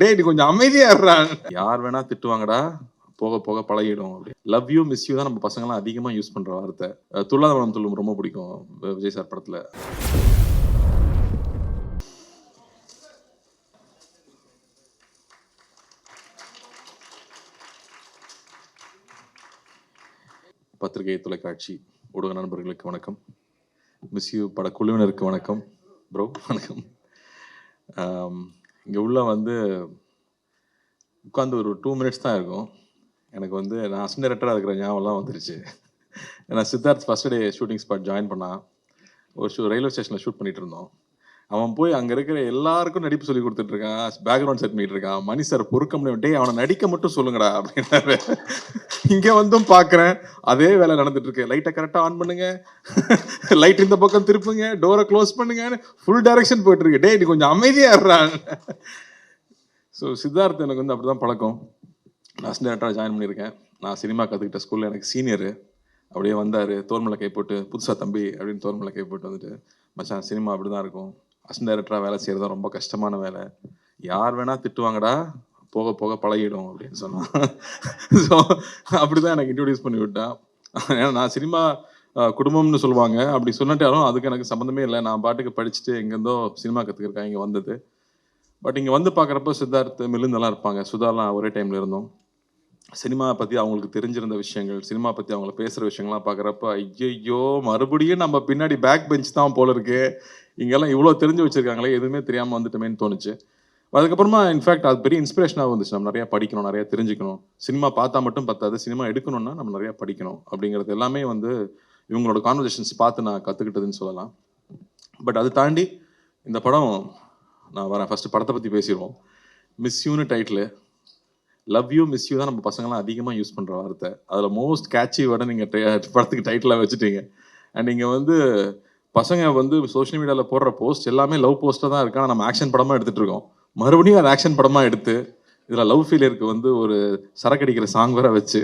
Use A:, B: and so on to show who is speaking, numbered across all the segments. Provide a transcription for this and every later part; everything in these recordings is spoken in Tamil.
A: டேய் நீ கொஞ்சம் அமைதியா இருடா. யார் வேணா திட்டுவாங்கடா. போக போக பழகிடும். அப்படி. லவ் யூ மிஸ் யூ தான் நம்ம பசங்கலாம் அதிகமாக யூஸ் பண்ற வார்த்தை. அஹ் துள்ளாத மனம் துள்ளும் ரொம்ப பிடிக்கும் விஜய் சார் படத்துல. பத்திரிகை தொலைக்காட்சி ஊடக நண்பர்களுக்கு வணக்கம். மிஸ் யூ பட குழுவினருக்கு வணக்கம். ப்ரோ வணக்கம். இங்கே உள்ள வந்து உட்காந்து ஒரு டூ மினிட்ஸ் தான் இருக்கும். எனக்கு வந்து நான் அசிஸ்டன்ட் டேரக்டராக இருக்கிற ஞாபகம்லாம் வந்துருச்சு. ஏன்னா Siddharth first day shooting spot join பண்ணால் ஒரு ஷூ ரயில்வே ஸ்டேஷனில் ஷூட் பண்ணிகிட்டு இருந்தோம். அவன் போய் அங்கே இருக்கிற எல்லாருக்கும் நடிப்பு சொல்லி கொடுத்துட்டு இருக்கான். பேக்ரவுண்ட் செட் பண்ணிட்டு இருக்கான். மணி சார் பொறுக்க முடியும் அவனை நடிக்க மட்டும் சொல்லுங்கடா அப்படின்னாரு. இங்கே வந்தும் பார்க்குறேன் அதே வேலை நடந்துட்டு இருக்கு. லைட்டை கரெக்டாக ஆன் பண்ணுங்க. லைட் இந்த பக்கம் திருப்புங்க. டோரை க்ளோஸ் பண்ணுங்கன்னு ஃபுல் டைரக்ஷன் போயிட்டு இருக்கு. டே நீ கொஞ்சம் அமைதியா இருறான் ஸோ சித்தார்த் எனக்கு வந்து அப்படிதான் பழக்கம். நான் அசிஸ்டன்டாக ஜாயின் பண்ணியிருக்கேன். நான் சினிமா கற்றுக்கிட்ட ஸ்கூலில் எனக்கு சீனியரு அப்படியே வந்தார். தோர்மலை கை போட்டு புதுசாக தம்பி அப்படின்னு தோர்மலை கை போட்டு வந்துட்டு. மச்சான் சினிமா அப்படி தான் இருக்கும். அசிஸ்டன்ட் டைரக்டராக வேலை செய்கிறது ரொம்ப கஷ்டமான வேலை. யார் வேணால் திட்டுவாங்கடா போக போக பழகிடும் அப்படின்னு சொன்னான். ஸோ அப்படி தான் எனக்கு இன்ட்ரடியூஸ் பண்ணி விட்டான். ஏன்னா நான் சினிமா குடும்பம்னு சொல்லுவாங்க. அப்படி சொன்னட்டாலும் அதுக்கு எனக்கு சம்மந்தமே இல்லை. நான் பாட்டுக்கு படிச்சுட்டு எங்கேருந்தோ சினிமா கற்றுக்கிறேன் இங்கே வந்தது. பட் இங்கே வந்து பார்க்குறப்போ சித்தார்த் மிலிந்தெல்லாம் இருப்பாங்க. சுதாலாம் ஒரே டைமில் இருந்தோம். சினிமா பற்றி அவங்களுக்கு தெரிஞ்சிருந்த விஷயங்கள் சினிமா பற்றி அவங்கள பேசுகிற விஷயங்கள்லாம் பார்க்குறப்ப ஐயையோ மறுபடியும் நம்ம பின்னாடி பேக் பெஞ்ச் தான் போல இருக்கு. இங்கெல்லாம் இவ்வளோ தெரிஞ்சு வச்சுருக்காங்களே எதுவுமே தெரியாமல் வந்துட்டோமேன்னு தோணுச்சு. அதுக்கப்புறமா இன்ஃபேக்ட் அது பெரிய இன்ஸ்பிரேஷனாக வந்துச்சு. நம்ம நிறையா படிக்கணும் நிறையா தெரிஞ்சுக்கணும். சினிமா பார்த்தா மட்டும் பத்தாது. சினிமா எடுக்கணும்னா நம்ம நிறையா படிக்கணும். அப்படிங்கிறது எல்லாமே வந்து இவங்களோட கான்வர்சேஷன்ஸ் பார்த்து நான் கற்றுக்கிட்டதுன்னு சொல்லலாம். பட் அது தாண்டி இந்த படம் நான் வரேன். ஃபஸ்ட்டு படத்தை பற்றி பேசிடுவோம். Miss யூனு title love you miss you தான் நம்ம பசங்களாம் அதிகமாக யூஸ் பண்ணுற வார்த்தை. அதில் மோஸ்ட் கேட்சி வேர்டை நீங்கள் படத்துக்கு டைட்டிலாக வச்சுட்டீங்க. அண்ட் நீங்கள் வந்து பசங்க வந்து சோஷியல் மீடியாவில் போடுற போஸ்ட் எல்லாமே லவ் போஸ்ட்டாக தான் இருக்கு. நம்ம ஆக்ஷன் படமாக எடுத்துகிட்டு இருக்கோம். மறுபடியும் அது ஆக்ஷன் படமாக எடுத்து இதில் லவ் ஃபீலியருக்கு வந்து ஒரு சரக்கடிக்கிற சாங் வேற வச்சு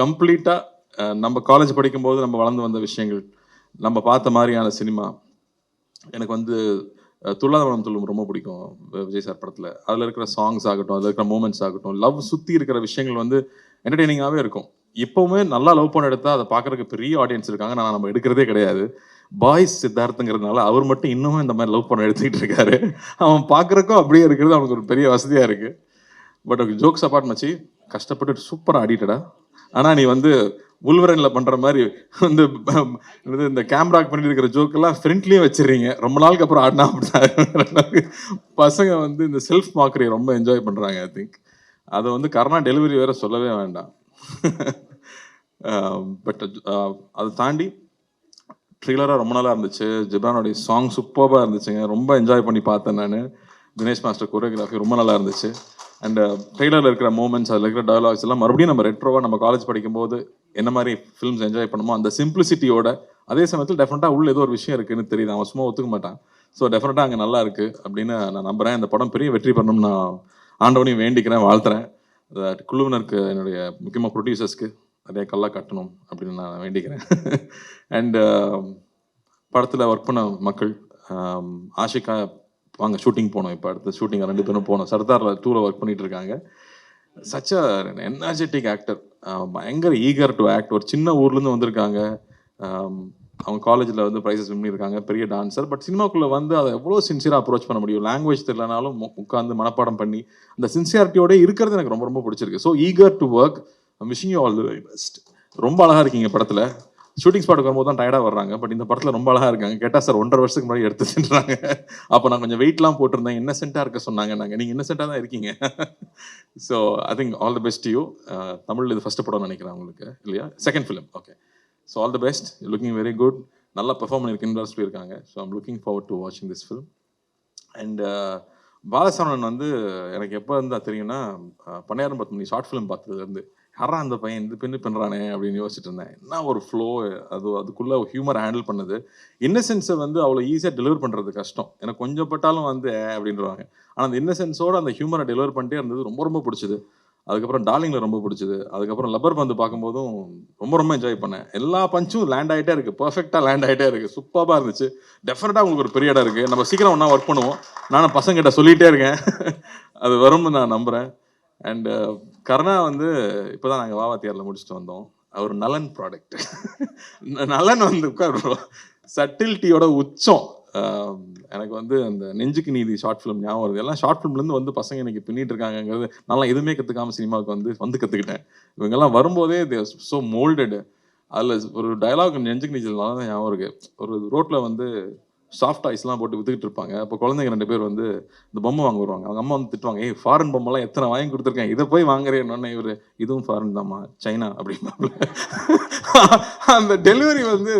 A: கம்ப்ளீட்டாக நம்ம காலேஜ் படிக்கும்போது நம்ம வளர்ந்து வந்த விஷயங்கள் நம்ம பார்த்த மாதிரியான சினிமா எனக்கு வந்து அஹ், மனம் துள்ளும் ரொம்ப பிடிக்கும் விஜய் சார் படத்தில். அதில் இருக்கிற சாங்ஸ் ஆகட்டும் அதில் இருக்கிற மூமெண்ட்ஸ் ஆகட்டும் லவ் சுற்றி இருக்கிற விஷயங்கள் வந்து என்டர்டெய்னிங்காகவே இருக்கும். இப்போவுமே நல்லா லவ் பண்ண எடுத்தால் அதை பார்க்குறதுக்கு பெரிய ஆடியன்ஸ் இருக்காங்க. நான் நம்ம எடுக்கிறதே கிடையாது. பாய்ஸ் சித்தார்த்துங்கிறதுனால அவர் மட்டும் இன்னமும் இந்த மாதிரி லவ் பண்ண எடுத்துக்கிட்டு இருக்காரு. அவன் பார்க்குறக்கும் அப்படியே இருக்கிறது அவனுக்கு ஒரு பெரிய வசதியாக இருக்குது பட் ஜோக்ஸ் அப்பார்ட் மச்சி கஷ்டப்பட்டு சூப்பராக ஆடிட்டடா. ஆனால் நீ வந்து உல்வரனில் பண்ணுற மாதிரி வந்து இந்த கேமராக்கு பண்ணிட்டு இருக்கிற ஜோக்கெல்லாம் ஃப்ரெண்ட்லேயும் வச்சிடுறீங்க. ரொம்ப நாளுக்கு அப்புறம் ஆடினா அப்படின்னா பசங்க வந்து இந்த செல்ஃப் மாக்கரியை ரொம்ப என்ஜாய் பண்ணுறாங்க ஐ திங்க் அதை வந்து கர்ணா டெலிவரி வேற சொல்லவே வேண்டாம். பட் அதை தாண்டி ட்ரில்லராக ரொம்ப நாளாக இருந்துச்சு. ஜிப்ரானோடைய சாங் சூப்பராக இருந்துச்சுங்க. ரொம்ப என்ஜாய் பண்ணி பார்த்தேன் நான். தினேஷ் மாஸ்டர் கொரியோகிராஃபி ரொம்ப நல்லா இருந்துச்சு. அண்ட் ட்ரெய்லரில் uh, இருக்கிற மூமெண்ட்ஸ் அதில் இருக்கிற டயலாக்ஸ் எல்லாம் மறுபடியும் நம்ம ரெட்ரோவாக நம்ம காலேஜ் படிக்கும்போது என்ன மாதிரி ஃபிலிம்ஸ் என்ஜாய் பண்ணுமோ அந்த சிம்பிளிசிட்டியோட அதே சமயத்தில் டெஃபினட்டாக உள்ள ஏதோ ஒரு விஷயம் இருக்குன்னு தெரியுது. அவன் சும்மா ஒத்துக்க மாட்டான். ஸோ டெஃபினட்டாக அங்கே நல்லா இருக்குது அப்படின்னு நான் நம்புகிறேன் இந்த படம் பெரிய வெற்றி பண்ணணும்னு நான் ஆண்டவனையும் வேண்டிக்கிறேன் வாழ்த்துறேன். குழுவினருக்கு என்னுடைய முக்கியமாக ப்ரொடியூசர்ஸ்க்கு நிறைய கல்லாக கட்டணும் அப்படின்னு நான் வேண்டிக்கிறேன். அண்டு படத்தில் ஒர்க் பண்ண மக்கள் um, ஆஷிகா வாங்க ஷூட்டிங் போனோம் இப்போ அடுத்து. ஷூட்டிங் ரெண்டு பேரும் போனோம். சர்தாரில் டூவில் ஒர்க் பண்ணிட்டு இருக்காங்க. சச் அ எனர்ஜெட்டிக் ஆக்டர் பயங்கர ஈகர் டு ஆக்ட் ஒரு சின்ன ஊர்லேருந்து வந்திருக்காங்க. அவங்க காலேஜில் வந்து ப்ரைஸஸ் வின் பண்ணியிருக்காங்க. பெரிய டான்சர் பட் சினிமாக்குள்ளே வந்து அதை எவ்வளோ சின்சியராக அப்ரோச் பண்ண முடியும்? லாங்குவேஜ் தெரியலனாலும் உட்காந்து மனப்பாடம் பண்ணி அந்த சின்சியாரிட்டியோட இருக்கிறது எனக்கு ரொம்ப ரொம்ப பிடிச்சிருக்கு. So eager to work missing you all the very best ரொம்ப அழகாக இருக்கீங்க படத்தில். ஷூட்டிங் ஸ்பாட்டுக்கு வரும்போது தான் டயர்டாக வர்றாங்க. பட் இந்த படத்தில் ரொம்ப அழகாக இருக்காங்க. கேட்டால் சார் ஒன்றரை வருஷத்துக்கு முன்னாடி எடுத்துட்டுறாங்க அப்போ நான் கொஞ்சம் வெயிட்லாம் போட்டிருந்தேன். இன்னசென்ட்டாக இருக்க சொன்னாங்க. நாங்கள் நீங்கள் இன்னசென்ட்டாக தான் இருக்கீங்க. So I think all the best you Tamil இது ஃபஸ்ட்டு படம் நினைக்கிறேன் உங்களுக்கு இல்லையா? Second film okay so all the best looking very good நல்லா பெர்ஃபார்ம் பண்ணியிருக்கேன்னு சொல்லியிருக்காங்க so I'm looking forward to வாட்சிங் திஸ் ஃபிலிம் அண்ட் பாலசரவணன் வந்து எனக்கு எப்போ இருந்தால் தெரியும்னா அஹ், பன்னியாரம் பத்து மணி ஷார்ட் ஃபிலிம் பார்த்ததுலேருந்து யாரா அந்த பையன் இந்த பெண்ணு பண்ணுறானே அப்படின்னு யோசிச்சுட்டு இருந்தேன். என்ன ஒரு ஃப்ளோ அது அதுக்குள்ளே ஹியூமரை ஹேண்டில் பண்ணுது. இன்னசென்ஸை வந்து அவ்வளோ ஈஸியாக டெலிவர் பண்ணுறது கஷ்டம். எனக்கு கொஞ்சம் பட்டாலும் வந்து அப்படின்றவாங்க ஆனால் அந்த இன்னசென்ஸோடு அந்த ஹியூமரை டெலிவர் பண்ணிட்டே இருந்தது ரொம்ப ரொம்ப பிடிச்சது. அதுக்கப்புறம் டார்லிங்கில் ரொம்ப பிடிச்சது. அதுக்கப்புறம் லப்பர் பந்து பார்க்கும்போதும் ரொம்ப ரொம்ப என்ஜாய் பண்ணேன். எல்லா பஞ்சும் லேண்ட் ஆகிட்டே இருக்குது பர்ஃபெக்டாக லேண்ட் ஆகிட்டே இருக்குது சூப்பராக இருந்துச்சு. டெஃபினட்டாக உங்களுக்கு ஒரு பெரிய இடம் இருக்குது நம்ம சீக்கிரம் ஒன்றா ஒர்க் பண்ணுவோம். நானும் பசங்கிட்ட சொல்லிகிட்டே இருக்கேன். அது வரும்னு நான் நம்புகிறேன் அண்டு uh, கருணா வந்து இப்போ தான் நாங்கள் வாவாத்தியாரில் முடிச்சுட்டு வந்தோம். அவர் நலன் ப்ராடக்ட் நலன் வந்து உட்கார் சட்டில்ட்டியோட உச்சம். எனக்கு வந்து அந்த நெஞ்சுக்கு நீதி ஷார்ட் ஃபிலிம் ஞாபகம் வருது. எல்லாம் ஷார்ட் ஃபிலிம்லேருந்து வந்து பசங்க இன்னைக்கு பின்னிட்டு இருக்காங்கங்கிறது நல்லா எதுவுமே கற்றுக்காம சினிமாவுக்கு வந்து வந்து கற்றுக்கிட்டேன் இவங்கெல்லாம் வரும்போதே தே ஸோ மோல்டடு அதில் ஒரு டைலாக் நெஞ்சுக்கு நீச்சல் நல்லா தான் ஞாபகம் இருக்குது ஒரு ரோட்டில் வந்து சாஃப்ட் ஐஸ்லாம் போட்டு வித்துக்கிட்டு இருப்பாங்க. அப்போ குழந்தைங்க ரெண்டு பேர் வந்து இந்த பொம்மை வாங்க வருவாங்க. அவங்க அம்மா வந்து திட்டுவாங்க ஏய் ஃபாரின் பொம்மைலாம் எத்தனை வாங்கி கொடுத்துருக்கேன்? இதை போய் வாங்குறேன்னு இவர் இதுவும் ஃபாரின் தாம்மா சைனா அப்படின்னு அந்த டெலிவரி வந்து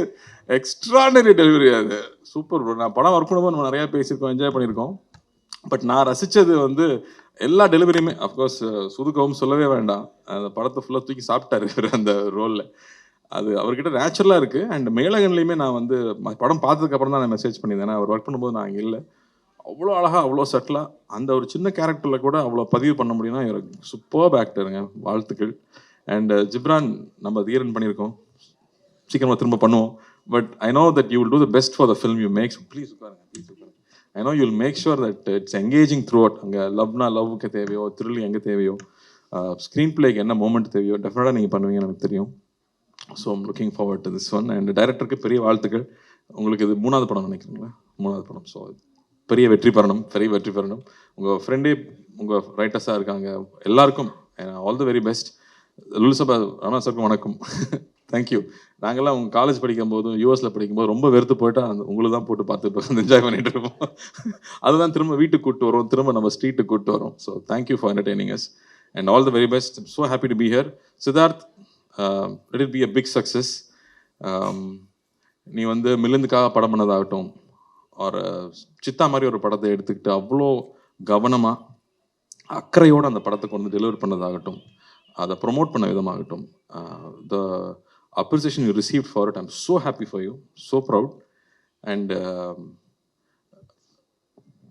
A: எக்ஸ்ட்ராடனரி டெலிவரி அது. சூப்பர் ப்ரோ நான் படம் ஒர்க் பண்ணும்போது நம்ம நிறையா பேசியிருக்கோம் என்ஜாய் பண்ணியிருக்கோம். பட் நான் ரசித்தது வந்து எல்லா டெலிவரியுமே அஃப்கோர்ஸ் சுதுக்கவும் சொல்லவே வேண்டாம். அந்த படத்தை ஃபுல்லாக தூக்கி சாப்பிட்டாரு இவர் அந்த ரோலில் அது அவர்கிட்ட நேச்சுரலாக இருக்குது அண்ட் மேலகன்லேயுமே நான் வந்து ம- படம் பார்த்ததுக்கப்புறம் தான் நான் மெசேஜ் பண்ணியிருந்தேன். அவர் ஒர்க் பண்ணும்போது நான் அங்கே இல்லை. அவ்வளோ அழகாக அவ்வளோ சட்டிலாக அந்த ஒரு சின்ன கேரக்டரில் கூட அவ்வளோ பதிவு பண்ண முடியும்னா இவர் சூப்பர் ஆக்டருங்க வாழ்த்துக்கள். அண்ட் uh, ஜிப்ரான் நம்ம தீரன் பண்ணியிருக்கோம். சீக்கிரமாக திரும்ப பண்ணுவோம். But I know that you will do the best for the film you makes please உட்காருங்க ப்ளீஸ் உட்காருங்க. I know you'll make sure that it's engaging throughout அங்கே லவ்னா லவ்வுக்கு தேவையோ த்ரில் எங்கே தேவையோ uh, ஸ்க்ரீன் பிளேக்கு என்ன மூமெண்ட் தேவையோ டெஃபினட்டாக நீங்கள் பண்ணுவீங்கன்னு எனக்கு தெரியும். So I'm looking forward to this one and டைரக்டருக்கு பெரிய வாழ்த்துக்கள். உங்களுக்கு இது மூணாவது படம் நினைக்கிறீங்களா? மூணாவது படம். ஸோ பெரிய வெற்றி பெறணும். பெரிய வெற்றி பெறணும். உங்கள் ஃப்ரெண்டே உங்கள் ரைட்டர்ஸாக இருக்காங்க. எல்லாருக்கும் ஆல் த வெரி பெஸ்ட் லுல்சபா ரமணா சாருக்கும் வணக்கம். தேங்க்யூ நாங்கள்லாம் உங்கள் காலேஜ் படிக்கும் போதும் யூஎஸில் படிக்கும்போது ரொம்ப வெறுத்து போயிட்டா அந்த உங்களுக்கு தான் போட்டு பார்த்து என்ஜாய் பண்ணிட்டு இருப்போம். அதுதான் திரும்ப வீட்டுக்கு கூப்பிட்டு வரும். திரும்ப நம்ம ஸ்ட்ரீட்டுக்கு கூப்பிட்டு வரும். So thank you for entertaining us and all the very best so happy to be here Siddharth it it be a big success நீ வந்து மில்லுந்துக்காக படம் பண்ணதாகட்டும் ஒரு uh, சித்தா மாதிரி ஒரு படத்தை எடுத்துக்கிட்டு அவ்வளோ கவனமாக அக்கறையோடு அந்த படத்தை கொண்டு டெலிவர் பண்ணதாகட்டும் அதை ப்ரொமோட் பண்ண விதமாகட்டும் the appreciation you receive for it I'm so happy for you so proud and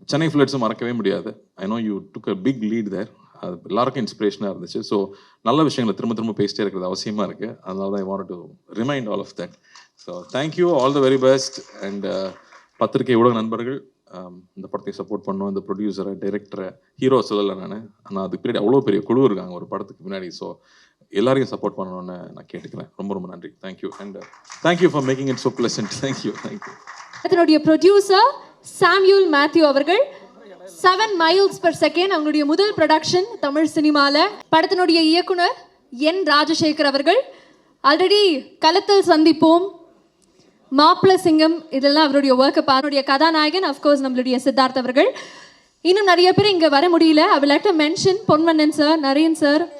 A: Chennai ஃப்ளட்ஸும் மறக்கவே முடியாது. I know you took a big lead there அது எல்லாருக்கும் இன்ஸ்பிரேஷனாக இருந்துச்சு. ஸோ நல்ல விஷயங்களை திரும்ப திரும்ப பேசிட்டே இருக்கிறது அவசியமாக இருக்குது அதனால தான் I want to remind all of that so thank you all the very best and பத்திரிகை ஊடக நண்பர்கள் um, இந்த படத்தை சப்போர்ட் பண்ணோம் இந்த ப்ரொடியூசரை டைரக்டரை ஹீரோ சொல்லலை நான். ஆனால் அதுக்கு பின்னாடி அவ்வளோ பெரிய குழு இருக்காங்க ஒரு படத்துக்கு பின்னாடி. ஸோ எல்லாரையும் சப்போர்ட் பண்ணணும்னு நான் கேட்டுக்கிறேன். ரொம்ப ரொம்ப நன்றி. Thank you and thank you for making it so pleasant thank you thank you
B: அதனுடைய ப்ரொடியூசர் சாம்யூல் மேத்யூ அவர்கள். செவன் மைல்ஸ் பர் செகண்ட் அவங்களுடைய முதல் ப்ரொடக்ஷன் தமிழ் சினிமாவில் படத்தினுடைய இயக்குனர் என் ராஜசேகர் அவர்கள். ஆல்ரெடி களத்தில் சந்திப்போம். மாப்பிள சிங்கம் இதெல்லாம் அவருடைய ஒர்க்கை அவருடைய கதாநாயகன் அஃப்கோர்ஸ் நம்மளுடைய சித்தார்த் அவர்கள். இன்னும் நிறைய பேர் இங்கே வர முடியல. I letter mention Ponvannan sir Naren sir